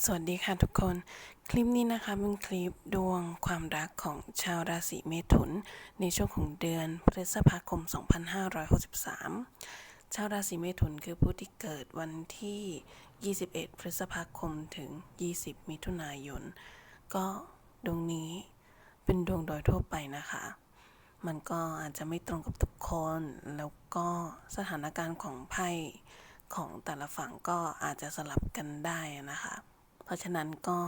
สวัสดีค่ะทุกคน คลิปนี้นะคะเป็นคลิปดวงความรักของชาวราศีเมถุน ในช่วงของเดือนพฤษภาคม 2563 ชาวราศีเมถุนคือผู้ที่เกิดวันที่ 21 พฤษภาคมถึง 20 มิถุนายน ก็ดวงนี้เป็นดวงโดยทั่วไปนะคะ มันก็อาจจะไม่ตรงกับทุกคน แล้วก็สถานการณ์ของไพ่ของแต่ละฝั่งก็อาจจะสลับกันได้นะคะ ราะฉะนั้นก็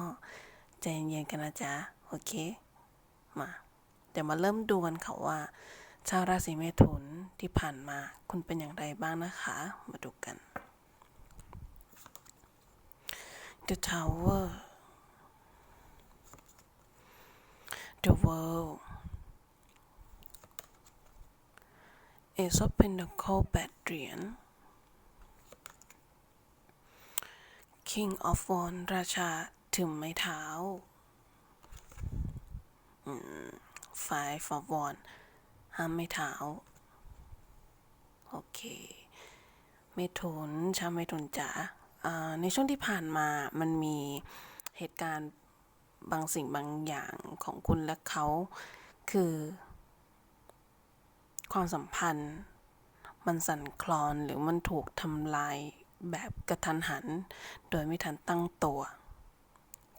ใจเย็นๆกันนะจ๊ะ โอเค มา เดี๋ยวมาเริ่มดูกันค่ะว่า ชาวราศีเมถุนที่ผ่านมาคุณเป็นอย่างไรบ้างนะคะ มาดูกัน The Tower The World Ace of Pentacle แปดเหรียญ King of w a n d ราชาถึงไม้เท้า Five of w a n d ห้ามไม้เท้า โอเค เมถุนชาวเมถุนจ๋าอ่าในช่วงที่ผ่านมามันมีเหตุการณ์บางสิ่งบางอย่างของคุณและเขาคือ ความสัมพันธ์ มันสั่นคลอนหรือมันถูกทำลาย แบบกระทันหัน โดยไม่ทันตั้งตัว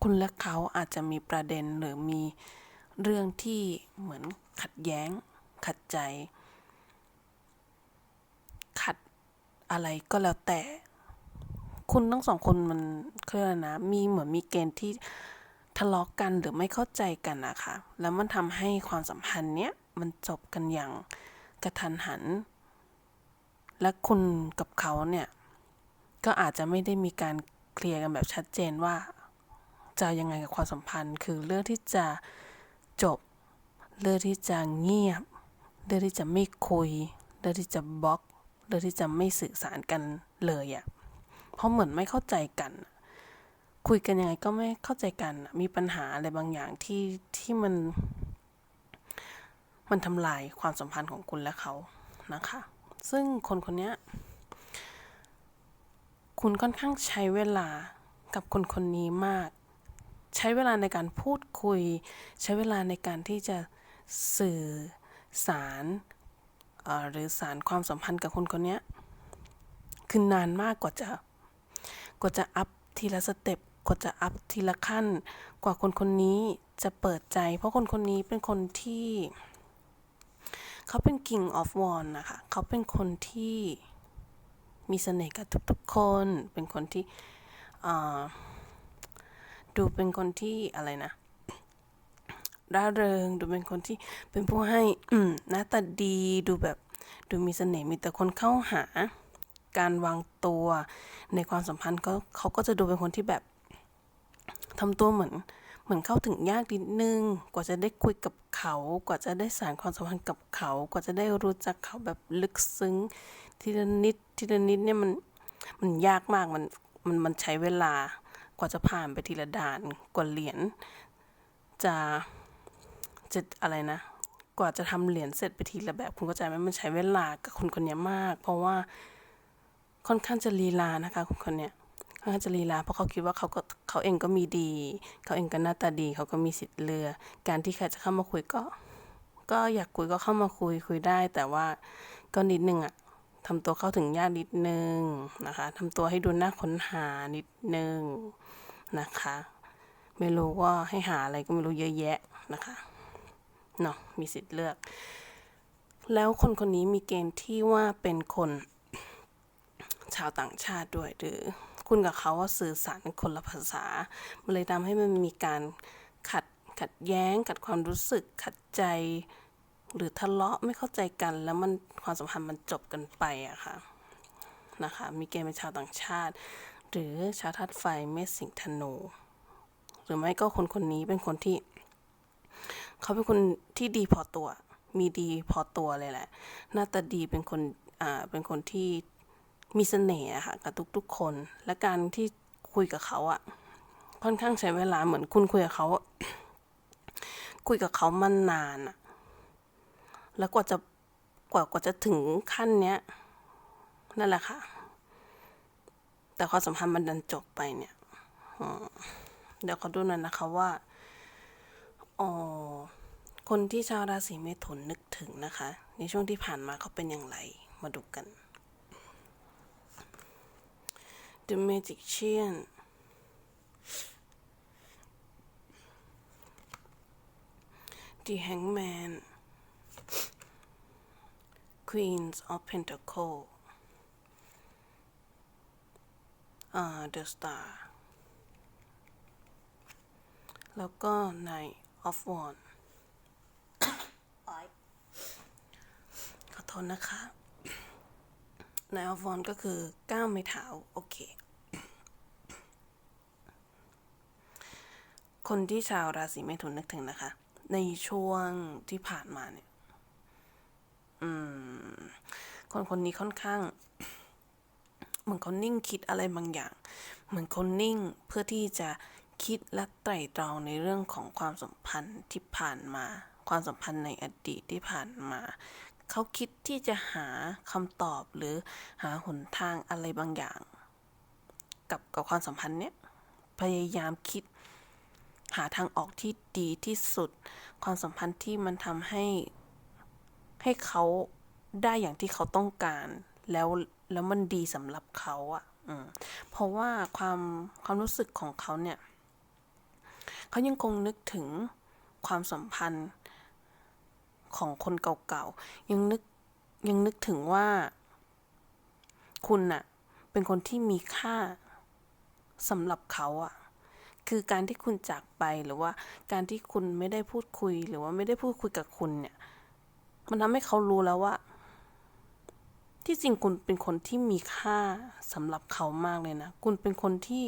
คุณและเขาอาจจะมีประเด็นหรือมีเรื่องที่เหมือนขัดแย้ง ขัดใจ ขัดอะไรก็แล้วแต่ คุณทั้งสองคนมันเครียกอะไรนะ มีเหมือนมีเกณฑ์ที่ทะเลาะกกันหรือไม่เข้าใจกันนะคะ แล้วมันทำให้ความสัมพันธ์เนี้ยมันจบกันอย่างกระทันหัน และคุณกับเขาเนี่ย ก็อาจจะไม่ได้มีการเคลียร์กันแบบชัดเจนว่า จะยังไงกับความสัมพันธ์ คือเลือกที่จะจบ เลือกที่จะเงียบ เลือกที่จะไม่คุย เลือกที่จะบล็อก เลือกที่จะไม่สื่อสารกันเลยอะ่ะ เพราะเหมือนไม่เข้าใจกัน คุยกันยังไงก็ไม่เข้าใจกัน มีปัญหาอะไรบางอย่างที่ที่มัน มันทำลายความสัมพันธ์ของคุณและเขานะคะ ซึ่งคนคนนี้ คุณค่อนข้างใช้เวลากับคนคนนี้มาก ใช้เวลาในการพูดคุย ใช้เวลาในการที่จะสื่อสารหรือสารความสัมพันธ์กับคนคนนี้คือนานมากกว่าจะกว่าจะอัพทีละสเต็ปกว่าจะอัพทีละขั้น กว่าคนคนนี้จะเปิดใจ เพราะคนคนนี้เป็นคนที่ เขาเป็น King of w a n d นะคะ เขาเป็นคนที่ มีเสน่ห์กับทุกๆคน เป็นคนที่ดูเป็นคนที่อะไรนะร่าเริง ดูเป็นคนที่เป็นผู้ให้หน้าตาดีดูแบบดูมีเสน่ห์มีแต่คนเข้าหา การวางตัวในความสัมพันธ์เขาเขาก็จะดูเป็นคนที่แบบทำตัวเหมือนเหมือนเข้าถึงยากนิดนึง กว่าจะได้คุยกับเขา กว่าจะได้สานความสัมพันธ์กับเขา กว่าจะได้รู้จักเขาแบบลึกซึ้ง ทีละนิดทีละนิดเนี่ยมันมันยากมากมันมันมันใช้เวลากว่าจะผ่านไปทีละด่านกว่าเหรียญจะจะอะไรนะ กว่าจะทำเหรียญเสร็จไปทีละแบบ คุณเข้าใจไหมมันใช้เวลากับคนคนนี้มาก เพราะว่าค่อนข้างจะลีลานะคะคนคนนี้ค่อนข้างจะลีลาเพราะเขาคิดว่าเขาก็เขาเองก็มีดี เขาเองก็หน้าตาดี เขาก็มีสิทธิ์เลือกการที่ใครจะเข้ามาคุยก็ ก็อยากคุยก็เข้ามาคุยคุยได้ แต่ว่าก็นิดนึงอะ ทำตัวเข้าถึงยากนิดนึงนะคะทำตัวให้ดูน่าค้นหานิดนึงนะคะ ไม่รู้ว่าให้หาอะไรก็ไม่รู้เยอะแยะนะคะเนาะมีสิทธิ์เลือก แล้วคนคนนี้มีเกณฑ์ที่ว่าเป็นคนชาวต่างชาติด้วยหรือคุณกับเขาว่าสื่อสารคนละภาษา มันเลยทำให้มันมีการขัดขัดแย้ง ขัดความรู้สึกขัดใจ หรือทะเลาะไม่เข้าใจกัน แล้วมันความสัมพันธ์มันจบกันไปอะค่ะนะคะมีเกณฑ์เป็นชาวต่างชาติ หรือชาวธาตุไฟเมษสิงธนูหรือไม่ก็คนคนนี้เป็นคนที่ เขาเป็นคนที่ดีพอตัว มีดีพอตัวเลยแหละ หน้าตาดีเป็นคนอ่าเป็นคนที่มีเสน่ห์ค่ะกับทุกๆคน และการที่คุยกับเขาอะค่อนข้างใช้เวลาเหมือนคุณคุยกับเขาคุยกับเขามันนานอะ แล้วกว่าจะกว่ากว่าจะถึงขั้นเนี้ย นั่นแหละค่ะ แต่ความสัมพันธ์มันดันจบไปเนี่ยเดี๋ยวขอดูหน่อยนะคะว่าอ๋อคนที่ชาวราศีเมถุนนึกถึงนะคะ ในช่วงที่ผ่านมาเขาเป็นอย่างไร มาดูกัน The Magician The Hangman Queens of Pentacle อ่า The Star แล้วก็ Knight of Wands ขอโทษนะคะ Knight of Wands ก็คือก้าวไม้เท้าโอเค คนที่ชาวราศีเมถุนนึกถึงนะคะ ในช่วงที่ผ่านมาเนี่ยอืม คนคนนี้ค่อนข้าง เหมือนเขานิ่งคิดอะไรบางอย่าง เหมือนคนนิ่งเพื่อที่จะคิดและไตร่ตรองในเรื่องของความสัมพันธ์ที่ผ่านมา ความสัมพันธ์ในอดีตที่ผ่านมา เขาคิดที่จะหาคำตอบหรือหาหนทางอะไรบางอย่าง กับกับความสัมพันธ์เนี้ยพยายามคิดหาทางออกที่ดีที่สุด ความสัมพันธ์ที่มันทำให้ ให้เขาได้อย่างที่เขาต้องการ แล้วแล้วมันดีสำหรับเขาอะ่ะอืมเพราะว่าความความรู้สึกของเขาเนี่ยเขายังคงนึกถึงความสัมพันธ์ของคนเก่าๆ ยังนึกยังนึกถึงว่าคุณน่ะ เป็นคนที่มีค่าสำหรับเขาอะคือการที่คุณจากไปหรือว่าการที่คุณไม่ได้พูดคุยหรือว่าไม่ได้พูดคุยกับคุณเนี่ย มันทำให้เขารู้แล้วว่า ที่จริงคุณเป็นคนที่มีค่าสำหรับเขามากเลยนะ คุณเป็นคนที่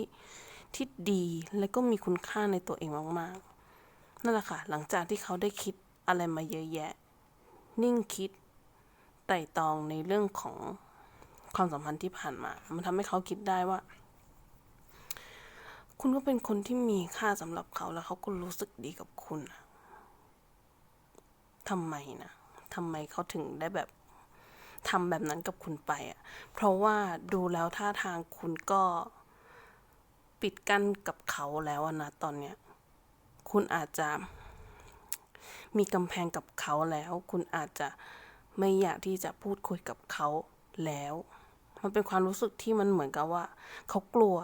ที่ดีและก็มีคุณค่าในตัวเองมากๆ นั่นแหละค่ะ หลังจากที่เขาได้คิดอะไรมาเยอะแยะ นิ่งคิดไต่ตองในเรื่องของความสัมพันธ์ที่ผ่านมา มันทำให้เขาคิดได้ว่า คุณก็เป็นคนที่มีค่าสำหรับเขาแล้วเขาก็รู้สึกดีกับคุณทำไมนะ ทำไมเขาถึงได้แบบทำแบบนั้นกับคุณไปอะเพราะว่าดูแล้วท่าทางคุณก็ปิดกั้นกับเขาแล้วนะตอนเนี้ย คุณอาจจะมีกำแพงกับเขาแล้ว คุณอาจจะไม่อยากที่จะพูดคุยกับเขาแล้ว มันเป็นความรู้สึกที่มันเหมือนกับว่า เขากลัว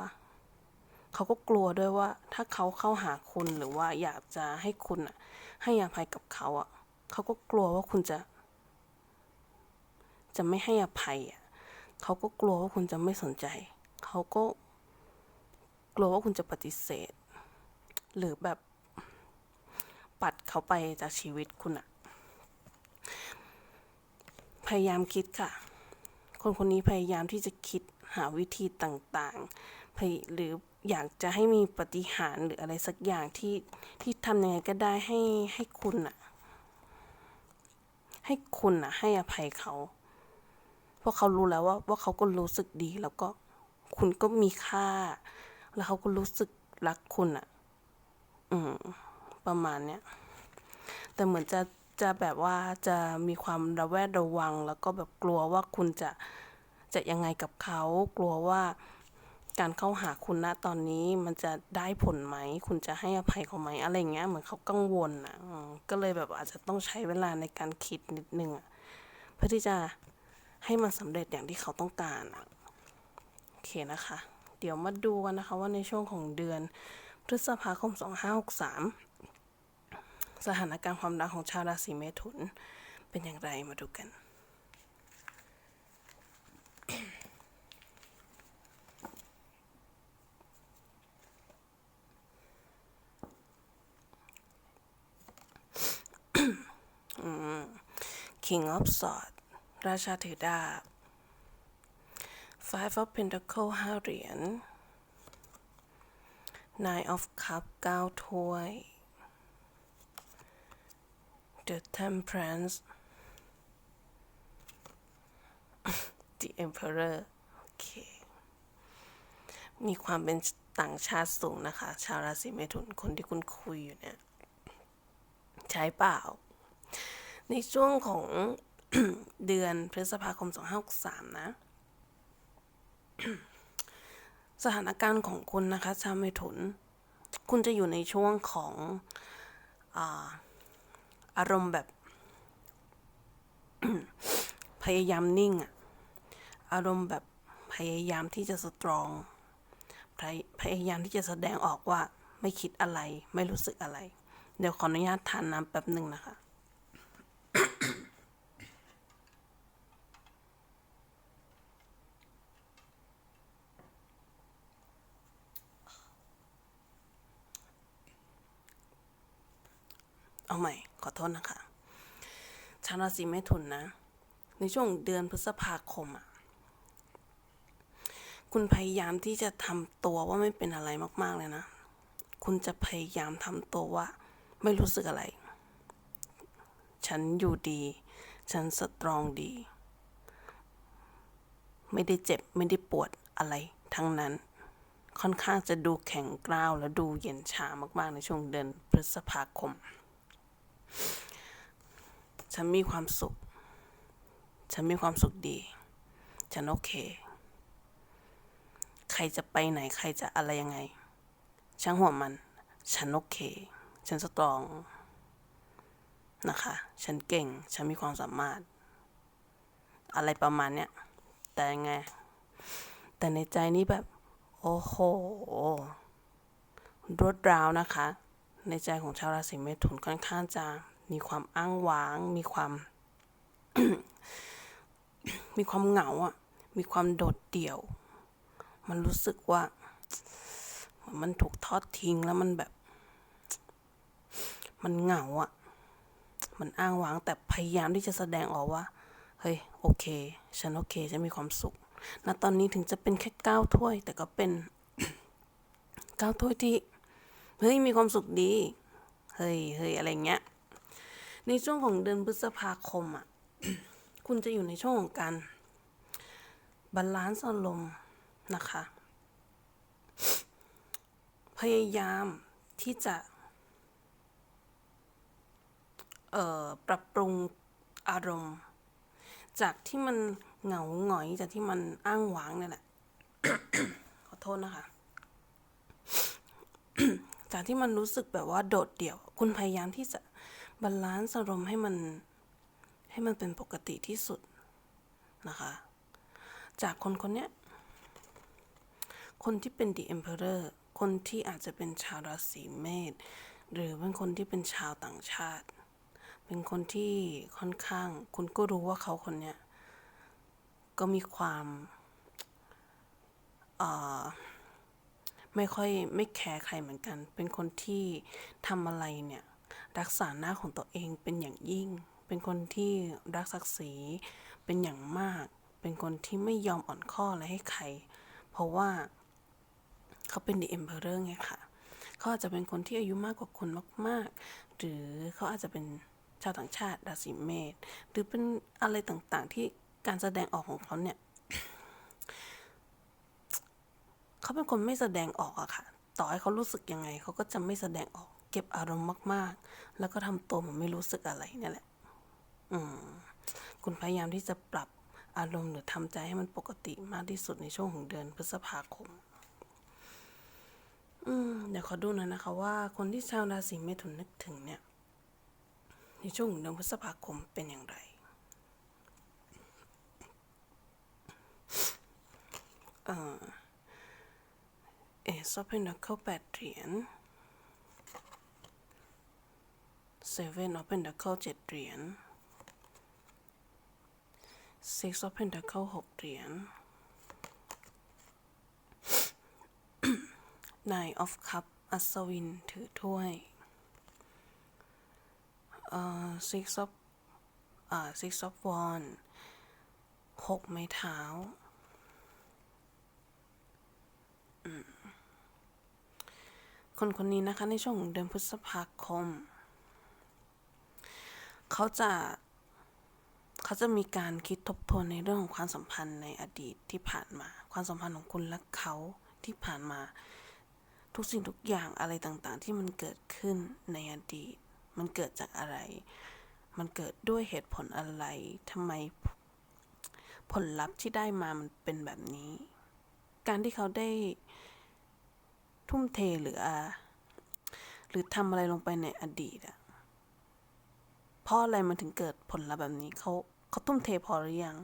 เขาก็กลัวด้วยว่า ถ้าเขาเข้าหาคุณหรือว่าอยากจะให้คุณอะให้อภัยกับเขาอะ เขาก็กลัวว่าคุณจะ จะไม่ให้อภัยอะเขาก็กลัวว่าคุณจะไม่สนใจ เขาก็กลัวว่าคุณจะปฏิเสธ หรือแบบปัดเขาไปจากชีวิตคุณอะพยายามคิดค่ะ คนคนนี้พยายามที่จะคิดหาวิธีต่างๆ หรืออยากจะให้มีปฏิหารหรืออะไรสักอย่างที่ที่ทำยังไงก็ได้ให้ให้คุณอะ ให้คุณอะให้อภัยเขา เพราะเขารู้แล้วว่าว่าเขาก็รู้สึกดี แล้วก็คุณก็มีค่า แล้วเขาก็รู้สึกรักคุณอะอืม ประมาณเนี้ย แต่เหมือนจะจะแบบว่าจะมีความระแวดระวัง แล้วก็แบบกลัวว่าคุณจะจะยังไงกับเขา กลัวว่า การเข้าหาคุณณตอนนี้มันจะได้ผลไหม คุณจะให้อภัยเขาไหมอะไรเงี้ยเหมือนเขากังวลอะก็เลยแบบอาจจะต้องใช้เวลาในการคิดนิดนึงอะเพื่อที่จะให้มันสำเร็จอย่างที่เขาต้องการอะโอเคนะคะ เดี๋ยวมาดูกันนะคะว่าในช่วงของเดือนพฤษภาคม 2563 สถานการณ์ความรักของชาวราศีเมถุนเป็นอย่างไรมาดูกัน King of Swords ราชาถือดาบ Five of Pentacle ห้าเหรียญ Nine of Cup เก้าถ้วย The Temperance The Emperor โอเค มีความเป็นต่างชาติสูงนะคะ ชาวราศีเมถุนคนที่คุณคุยอยู่เนี่ย ใช้เปล่า ในช่วงของเดือนพฤษภาคม 2563 นะ สถานการณ์ของคุณนะคะ ชาวเมถุน คุณจะอยู่ในช่วงของอาอารมณ์แบบ พยายามนิ่งอะอารมณ์แบบพยายามที่จะสตรอง พยพยายามที่จะแสดงออกว่าไม่คิดอะไร ไม่รู้สึกอะไร เดี๋ยวขออนุญาตทานน้ำแป๊บหนึ่งนะคะ เอาใหม่ ขอโทษนะคะชาวราศีเมถุนนะ ในช่วงเดือนพฤษภาคมอะคุณพยายามที่จะทำตัวว่าไม่เป็นอะไรมากๆเลยนะ คุณจะพยายามทำตัวว่า ไม่รู้สึกอะไร ฉันอยู่ดี ฉันสตรองดี ไม่ได้เจ็บไม่ได้ปวดอะไรทั้งนั้น ค่อนข้างจะดูแข็งกร้าวและดูเย็นชามากๆในช่วงเดือนพฤษภาคม ฉันมีความสุข ฉันมีความสุขดี ฉันโอเค ใครจะไปไหนใครจะอะไรยังไง ช่างหัวมัน ฉันโอเค ฉันสตรองนะคะ ฉันเก่ง ฉันมีความสามารถ อะไรประมาณเนี้ย แต่ไง แต่ในใจนี้แบบ โอ้โหรวดร้าวนะคะ ในใจของชาวราศีเมถุนค่อนข้างจะมีความอ้างว้าง มีความ มีความเหงาอะ มีความโดดเดี่ยว มันรู้สึกว่ามันถูกทอดทิ้งแล้วมันแบบ มันเหงาอะ มันอ้างว้างแต่พยายามที่จะแสดงออกว่า เฮ้ยโอเค ฉันโอเค ฉันมีความสุขณตอนนี้ถึงจะเป็นแค่เก้าถ้วย แต่ก็เป็นเก้าถ้วยที่ เฮ้ยมีความสุขดี เฮ้ยเฮ้ยอะไรเงี้ย ในช่วงของเดือนพฤษภาคมอะ คุณจะอยู่ในช่วงของการบาลานซ์อารมณ์นะคะ พยายามที่จะ เอ่อ ปรับปรุงอารมณ์ จากที่มันเหงาหงอยจากที่มันอ้างว้างเนี่ยแหละ ขอโทษนะคะ จากที่มันรู้สึกแบบว่าโดดเดี่ยว คุณพยายามที่จะบาลานซ์อารมณ์ให้มัน ให้มันเป็นปกติที่สุดนะคะ จากคนคนเนี้ยคนที่เป็น The Emperor คนที่อาจจะเป็นชาวราศีเมษหรือเป็นคนที่เป็นชาวต่างชาติ เป็นคนที่ค่อนข้าง คุณก็รู้ว่าเขาคนเนี้ยก็มีความอ่อ ไม่ค่อยไม่แคร์ใครเหมือนกัน เป็นคนที่ทำอะไรเนี่ย รักษาหน้าของตัวเองเป็นอย่างยิ่ง เป็นคนที่รักศักดิ์ศรีเป็นอย่างมาก เป็นคนที่ไม่ยอมอ่อนข้ออะไรให้ใคร เพราะว่าเขาเป็น The Emperor ไงค่ะเขาอาจจะเป็นคนที่อายุมากกว่าคุณมากๆ หรือเขาอาจจะเป็นชาวต่างชาติราศีเมษหรือเป็นอะไรต่างๆที่การแสดงออกของเขาเนี่ย เขาเป็นคนไม่แสดงออกอะค่ะ ต่อให้เขารู้สึกยังไง เขาก็จะไม่แสดงออก เก็บอารมณ์มาก ๆ แล้วก็ทำตัวเหมือนไม่รู้สึกอะไรนี่แหละ อืม คุณพยายามที่จะปรับอารมณ์หรือทำใจให้มันปกติมากที่สุดในช่วงของเดือนพฤษภาคม อืมเดี๋ยวขอดูหน่อยนะคะ ว่าคนที่ชาวราศีเมถุนนึกถึงเนี่ย ในช่วงของเดือนพฤษภาคมเป็นอย่างไรเอ่อ เอซอฟเพนดักเคิลแปดเหรียญเซเว่นออฟเพนดักเคิลเจ็ดเหรียญ Six of Pentacle หกเหรียญ Nine of Cup อัศวินถือถ้วยเอ่อ Six of อ่า Six of Wand หกไม้เท้า คนคนนี้นะคะในช่วงของเดือนพฤษภาคม เขาจะเขาจะมีการคิดทบทวนในเรื่องของความสัมพันธ์ในอดีตที่ผ่านมา ความสัมพันธ์ของคุณและเขาที่ผ่านมา ทุกสิ่งทุกอย่างอะไรต่างๆ ที่มันเกิดขึ้นในอดีต มันเกิดจากอะไร มันเกิดด้วยเหตุผลอะไรทำไมผลลัพธ์ที่ได้มามันเป็นแบบนี้ การที่เขาได้ ทุ่มเทหรืออาหรือทำอะไรลงไปในอดีตอะเพราะอะไรมันถึงเกิดผลลัพธ์แบบนี้เขาเขาทุ่มเทพอหรือยัง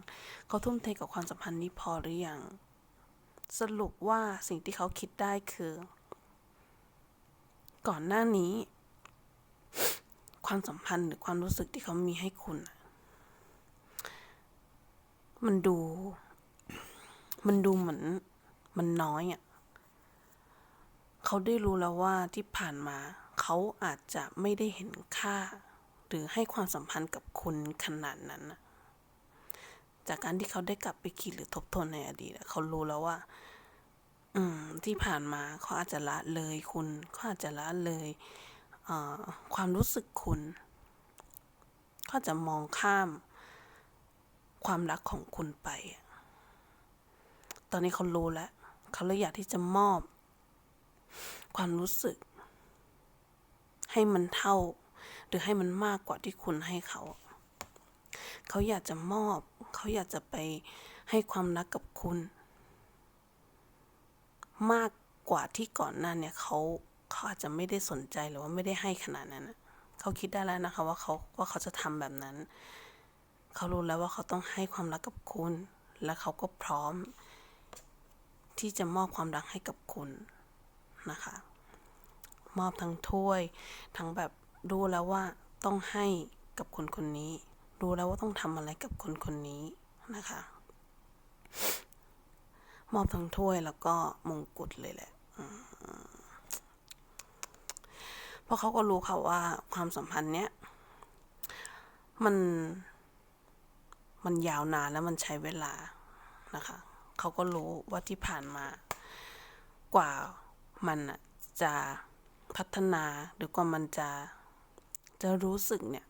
เขาทุ่มเทกับความสัมพันธ์นี้พอหรือยังสรุปว่าสิ่งที่เขาคิดได้คือ ก่อนหน้านี้ ความสัมพันธ์หรือความรู้สึกที่เขามีให้คุณอะมันดู มันดูเหมือน มันน้อยอะ่ะ เขาได้รู้แล้วว่าที่ผ่านมา เขาอาจจะไม่ได้เห็นค่า หรือให้ความสัมพันธ์กับคุณขนาดนั้น จากการที่เขาได้กลับไปคิดหรือทบทวนในอดีตเขารู้แล้วว่า อืม ที่ผ่านมาเขาอาจจะละเลยคุณเขาอาจจะละเลยเความรู้สึกคุณเขาจะมองข้ามความรักของคุณไป ตอนนี้เขารู้แล้ว เขาเลยอยากที่จะมอบ ความรู้สึก ให้มันเท่า หรือให้มันมากกว่าที่คุณให้เขา เขาอยากจะมอบ เขาอยากจะไปให้ความรักกับคุณ มากกว่าที่ก่อนหน้าเนี่ยเขาเขาอาจจะไม่ได้สนใจหรือว่าไม่ได้ให้ขนาดนั้นเขาคิดได้แล้วนะคะ ว่าเขาว่าเขาจะทำแบบนั้น เขารู้แล้วว่าเขาต้องให้ความรักกับคุณ และเขาก็พร้อม ที่จะมอบความรักให้กับคุณ นะคะ มอบทั้งถ้วย ทั้งแบบรู้แล้วว่าต้องให้กับคนคนนี้ รู้แล้วว่าต้องทำอะไรกับคนคนนี้นะคะ มอบทั้งถ้วยแล้วก็มงกุฎเลยแหละเพราะเขาก็รู้ค่ะว่าความสัมพันธ์เนี้ยมันมันยาวนานแล้วมันใช้เวลานะคะ เขาก็รู้ว่าที่ผ่านมากว่า มันน่ะจะพัฒนาหรือกว่ามันจะจะรู้สึกเนี่ย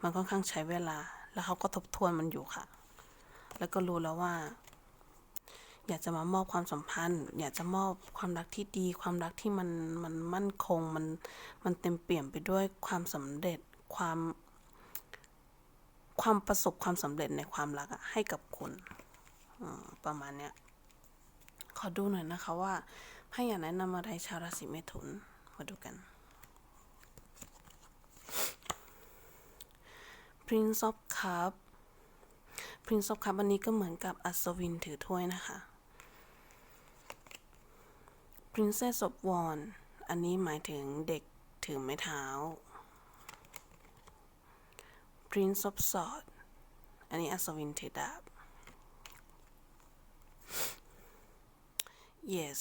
มันค่อนข้างใช้เวลา แล้วเขาก็ทบทวนมันอยู่ค่ะ แล้วก็รู้แล้วว่า อยากจะมามอบความสัมพันธ์ อยากจะมอบความรักที่ดี ความรักที่มันมันมั่นคงมันมันเต็มเปี่ยมไปด้วยความสำเร็จความ ความประสบความสำเร็จในความรักอะให้กับคุณประมาณเนี้ยขอดูหน่อยนะคะว่า ให้อยากแนะนำอะไรชาวราศีเมถุน มาดูกัน Prince of Cup Prince of Cup อันนี้ก็เหมือนกับอัศวินถือถ้วยนะคะ Princess of Wand อันนี้หมายถึงเด็กถือไม้เท้า Prince of Sword อันนี้อัศวินถือดาบ yes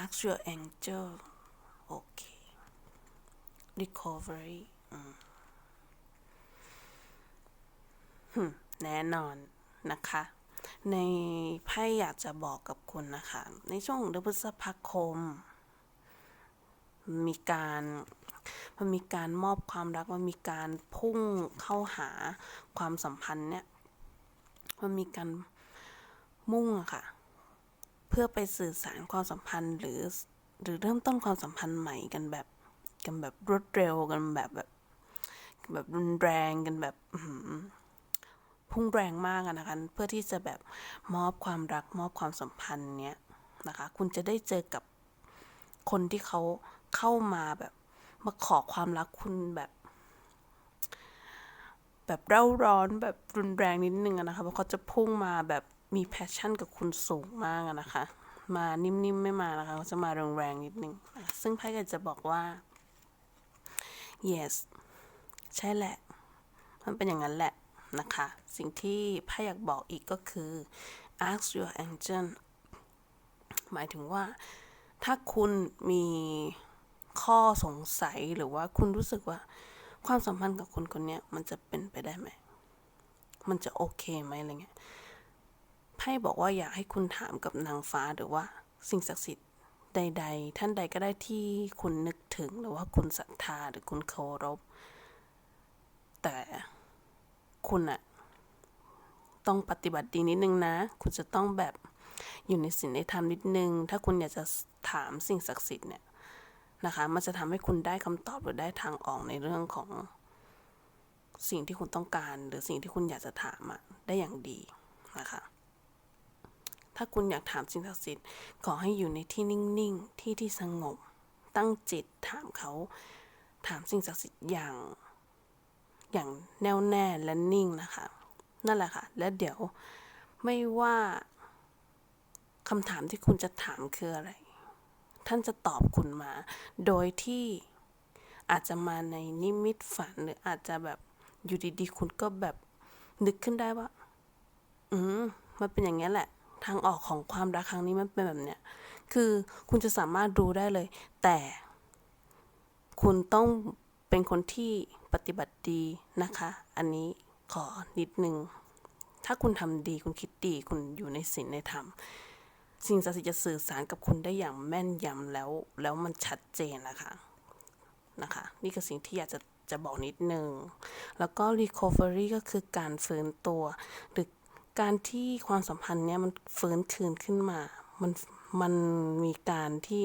ask your angel โอเค recovery แน่นอนนะคะ ในไพ่อยากจะบอกกับคุณนะคะ ในช่วงเดือนพฤษภาคม มีการมันมีการมอบความรัก มันมีการพุ่งเข้าหาความสัมพันธ์เนี่ย มันมีการ มุ่งอะค่ะ เพื่อไปสื่อสารความสัมพันธ์ หรือ หรือเริ่มต้นความสัมพันธ์ใหม่กันแบบ กันแบบรวดเร็วกันแบบแบบ แบบรุนแรงกันแบบพุ่งแรงมากอะนะคะ เพื่อที่จะแบบมอบความรักมอบความสัมพันธ์เนี้ยนะคะ คุณจะได้เจอกับคนที่เขาเข้ามาแบบมาขอความรักคุณแบบ แบบเร่าร้อนแบบรุนแรงนิดนึงอะนะคะเพราะเขาจะพุ่งมาแบบ มีแพชชั่นกับคุณสูงมากนะคะ มานิ่มๆไม่มานะคะเขาจะมาแรงๆนิดนึง ซึ่งไพ่ก็จะบอกว่า yes ใช่แหละ มันเป็นอย่างนั้นแหละนะคะ สิ่งที่ไพ่อยากบอกอีกก็คือ ask your angel หมายถึงว่า ถ้าคุณมีข้อสงสัยหรือว่าคุณรู้สึกว่าความสัมพันธ์กับคนคนนี้มันจะเป็นไปได้ไหม มันจะโอเคไหมอะไรเงี้ย ไพ่บอกว่าอยากให้คุณถามกับนางฟ้าหรือว่า สิ่งศักดิ์สิทธิ์ใด ๆ ท่านใดก็ได้ที่คุณนึกถึงหรือว่าคุณศรัทธาหรือคุณเคารพ แต่คุณอะต้องปฏิบัติดีนิดนึงนะ คุณจะต้องแบบอยู่ในศีลในธรรมนิดนึง ถ้าคุณอยากจะถามสิ่งศักดิ์สิทธิ์เนี่ยนะคะ มันจะทำให้คุณได้คำตอบหรือได้ทางออกในเรื่องของสิ่งที่คุณต้องการ หรือสิ่งที่คุณอยากจะถามอะได้อย่างดีนะคะ ถ้าคุณอยากถามสิ่งศักดิ์สิทธิ์ขอให้อยู่ในที่นิ่งๆ ที่ที่สงบ ตั้งจิตถามเขา ถามสิ่งศักดิ์สิทธิ์อย่าง อย่างแน่วแน่และนิ่งนะคะ นั่นแหละค่ะ และเดี๋ยวไม่ว่าคำถามที่คุณจะถามคืออะไร ท่านจะตอบคุณมา โดยที่อาจจะมาในนิมิตฝันหรืออาจจะแบบอยู่ดีๆ คุณก็แบบนึกขึ้นได้ว่า อืม มันเป็นอย่างนี้แหละ ทางออกของความรักครั้งนี้มันเป็นแบบเนี้ย คือคุณจะสามารถรู้ได้เลย แต่คุณต้องเป็นคนที่ปฏิบัติดีนะคะ อันนี้ขอนิดนึง ถ้าคุณทำดีคุณคิดดี คุณอยู่ในศีลในธรรม สิ่งศักดิ์สิทธิ์จะสื่อสารกับคุณได้อย่างแม่นยำแล้ว แล้วมันชัดเจนนะคะนะคะ นี่คือสิ่งที่อยากจะจะบอกนิดนึง แล้วก็ recovery ก็คือการฟื้นตัว หรือ การที่ความสัมพันธ์เนี้ยมันฟื้นคืนขึ้นมา มันมันมีการที่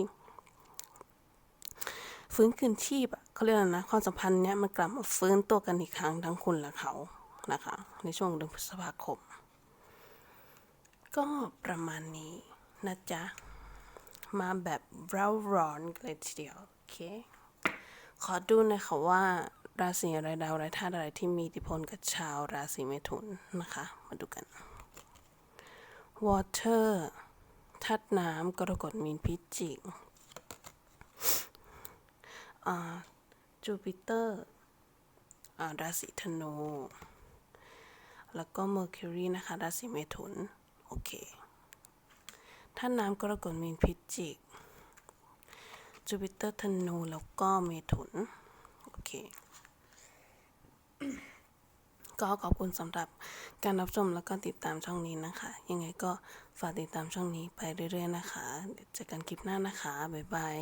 ฟื้นคืนชีพอะเขาเรียกอะไรนะความสัมพันธ์เนี้ยมันกลับมาฟื้นตัวกันอีกครั้งทั้งคุณและเขานะคะ ในช่วงเดือนพฤษภาคม ก็ประมาณนี้นะจ๊ะ มาแบบเร่าร้อนกันเลยทีเดียว โอเค ขอดูหน่อยค่ะว่า ราศีอะไรดาวอะไรธาตุอะไรที่มีอิทธิพลกับชาวราศีเมถุนนะคะ มาดูกัน water ธาตุน้ำกรกฎมีนพิจิกจูปิเตอร์ราศีธนู แล้วก็ Mercury นะคะ ราศีเมถุน โอเคธาตุน้ำกรกฎมีนพิจิกจูปิเตอร์ธนู แล้วก็เมถุน โอเค ก็ขอบคุณสำหรับการรับชมแล้วก็ติดตามช่องนี้นะคะ ยังไงก็ฝากติดตามช่องนี้ไปเรื่อยๆนะคะเดี๋ยวเจอกันคลิปหน้านะคะ บ๊ายบาย